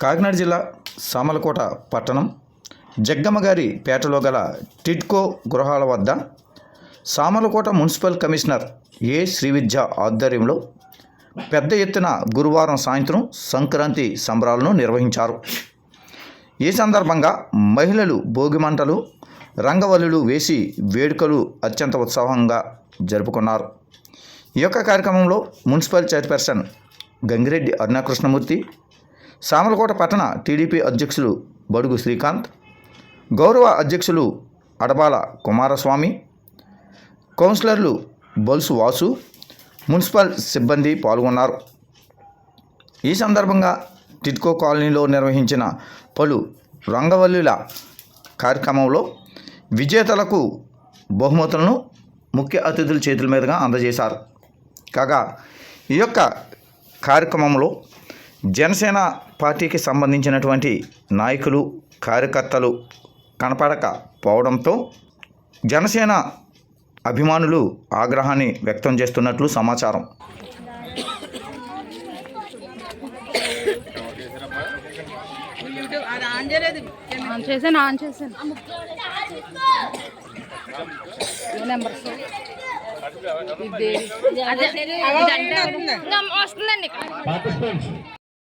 కాకినాడ జిల్లా సామలకోట పట్టణం జగ్గమ్మగారి పేటలో గల టిడ్కో గృహాల వద్ద Samalkot municipal commissioner A Srividya ఆధ్వర్యంలో పెద్ద ఎత్తున గురువారం సాయంత్రం సంక్రాంతి సంబరాలను నిర్వహించారు. ఈ సందర్భంగా మహిళలు భోగిమంటలు రంగవల్లులు వేసి వేడుకలు అత్యంత ఉత్సాహంగా జరుపుకున్నారు. ఈ యొక్క కార్యక్రమంలో మున్సిపల్ చైర్పర్సన్ గంగిరెడ్డి అరుణాకృష్ణమూర్తి సామలకోట పట్టణ టీడీపీ అధ్యక్షులు బడుగు శ్రీకాంత్ గౌరవ అధ్యక్షులు అడబాల కుమారస్వామి కౌన్సిలర్లు బొల్సు వాసు మున్సిపల్ సిబ్బంది పాల్గొన్నారు. ఈ సందర్భంగా టిట్కో కాలనీలో నిర్వహించిన పలు రంగవల్లుల కార్యక్రమంలో విజేతలకు బహుమతులను ముఖ్య అతిథుల చేతుల మీదుగా అందజేశారు. కాగా ఈ యొక్క కార్యక్రమంలో జనసేన పార్టీకి సంబంధించినటువంటి నాయకులు కార్యకర్తలు కనపడకపోవడంతో జనసేన అభిమానులు ఆగ్రహాన్ని వ్యక్తం చేస్తున్నట్లు సమాచారం. ఆన్ చేశాను ఆన్ చేశాను. వస్తుందండి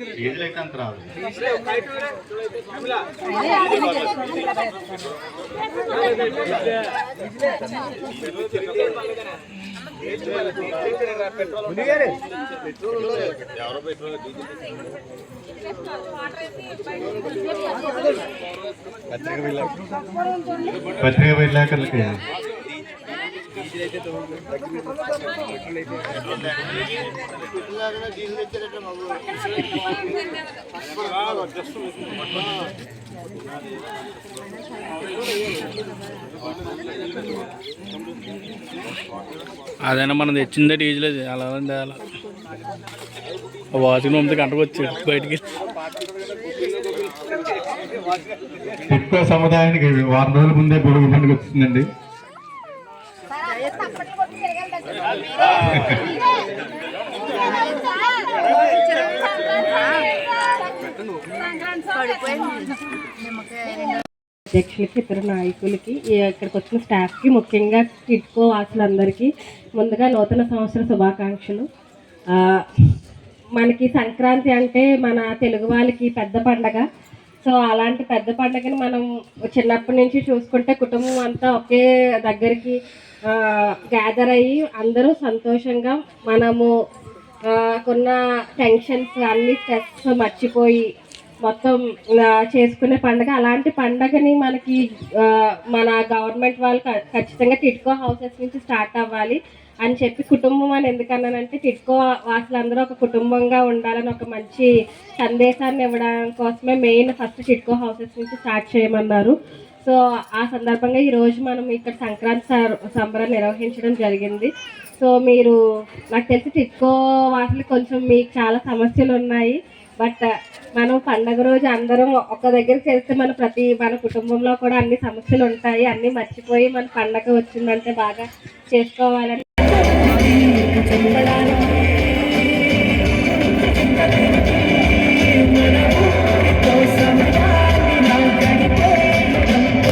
డీజిల్ అయితే అంత రాదు పత్రిక విలేకరులకి అదైనా మనం తెచ్చిందే డీజిల్ అది. అలా ఉంది అలా వాచుకుని ఉంది గంటకు వచ్చాడు బయటికి. ఎక్కువ సముదాయానికి వారం రోజుల ముందే గొడవ పండుగ వచ్చిందండి. అధ్యక్షులకి ఇతర నాయకులకి ఇక్కడికి వచ్చిన స్టాఫ్కి ముఖ్యంగా కిట్కో వాసులందరికీ ముందుగా నూతన సంవత్సర శుభాకాంక్షలు. మనకి సంక్రాంతి అంటే మన తెలుగు వాళ్ళకి పెద్ద పండగ. సో అలాంటి పెద్ద పండగని మనం చిన్నప్పటి నుంచి చూసుకుంటే కుటుంబం అంతా ఒకే దగ్గరికి గ్యాదర్ అయ్యి అందరూ సంతోషంగా మనము కొన్న టెన్షన్స్ అన్ని స్ట్రెస్ మర్చిపోయి మొత్తం చేసుకునే పండగ. అలాంటి పండగని మనకి మన గవర్నమెంట్ వాళ్ళు ఖచ్చితంగా టిట్కో హౌసెస్ నుంచి స్టార్ట్ అవ్వాలి అని చెప్పి కుటుంబం అని ఎందుకన్నానంటే టిట్కో వాసులందరూ ఒక కుటుంబంగా ఉండాలని ఒక మంచి సందేశాన్ని ఇవ్వడం కోసమే మెయిన్ ఫస్ట్ టిట్కో హౌసెస్ నుంచి స్టార్ట్ చేయమన్నారు. సో ఆ సందర్భంగా ఈరోజు మనం ఇక్కడ సంక్రాంతి స- సంబరం నిర్వహించడం జరిగింది. సో మీరు నాకు తెలిసి టిట్కో వాసులు కొంచెం మీకు చాలా సమస్యలు ఉన్నాయి బట్ మనం పండగ రోజు అందరం ఒక దగ్గర చేస్తే మన ప్రతి మన కుటుంబంలో కూడా అన్ని సమస్యలు ఉంటాయి అన్ని మర్చిపోయి మన పండగ వచ్చిందంటే బాగా చేసుకోవాలని చెప్పడానికి